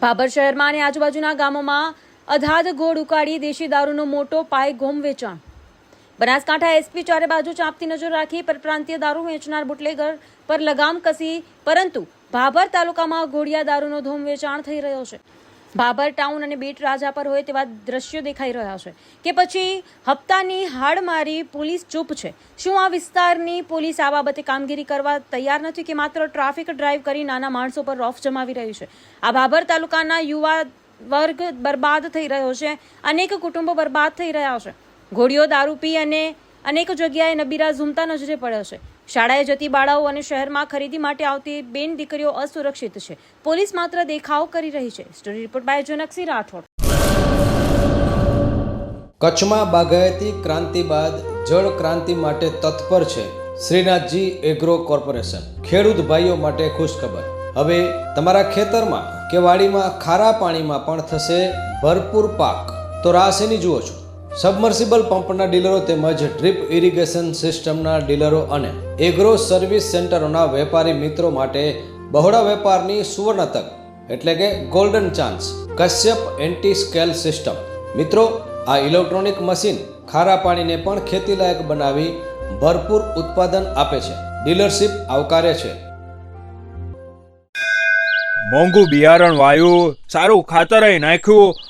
ભાભર શહેરમાં અને આજુબાજુના ગામોમાં અધાધ ગોળ ઉકાળી દેશી દારૂનો મોટો પાય ગોમ વેચાણ. બનાસકાંઠા એસપી ચારે બાજુ ચાંપતી નજર રાખી પરપ્રાંતીય દારૂ વેચનાર બુટલેગર પર લગામ કસી, પરંતુ ભાભર તાલુકામાં ઘોડિયા દારૂનો ધૂમ વેચાણ થઈ રહ્યો છે. ભાભર ટાઉન અને બેટ રાજા પર હોય તેવા દ્રશ્યો દેખાઈ રહ્યા છે કે પછી હપ્તાની હાડ મારી પોલીસ ચૂપ છે. શું આ વિસ્તારની પોલીસ આ બાબતે કામગીરી કરવા તૈયાર નથી કે માત્ર ટ્રાફિક ડ્રાઈવ કરી નાના માણસો પર રોફ જમાવી રહી છે? આ ભાભર તાલુકાના યુવા વર્ગ બરબાદ થઈ રહ્યો છે. અનેક કુટુંબો બરબાદ થઈ રહ્યા છે. ઘોડીઓ દારૂ પી અને અનેક જગ્યાએ નબીરા ઝૂમતા નજરે પડે છે. શાળાએ જતી બાળાઓ અને શહેરમાં ખરીદી માટે આવતી બેન દીકરીઓ અસુરક્ષિત છે. પોલીસ માત્ર દેખાવ કરી રહી છે. Story report by Janaksinh Rathod. કચ્છમાં બાગાયતી ક્રાંતિ બાદ જળ ક્રાંતિ માટે તત્પર છે શ્રીનાથજી એગ્રો કોર્પોરેશન. ખેડૂત ભાઈઓ માટે ખુશખબર. હવે તમારા ખેતરમાં કે વાડીમાં ખારા પાણીમાં પણ થશે ભરપૂર પાક. તો રાશિની જુઓ છો. સબમર્સિબલ પંપના ડીલરો તેમજ ડ્રીપ ઇરિગેશન સિસ્ટમના ડીલરો અને એગ્રો સર્વિસ સેન્ટરોના વેપારી મિત્રો માટે બહોળા વેપારની સુવર્ણ તક એટલે કે golden chance Kashyap anti scale system મિત્રો, આ ઇલેક્ટ્રોનિક મશીન ખારા પાણીને પણ ખેતીલાયક બનાવી ભરપૂર ઉત્પાદન આપે છે. ડીલરશીપ આવકારે છે. મોંઘું બિયારણ વાયું, સારું ખાતર નાખ્યું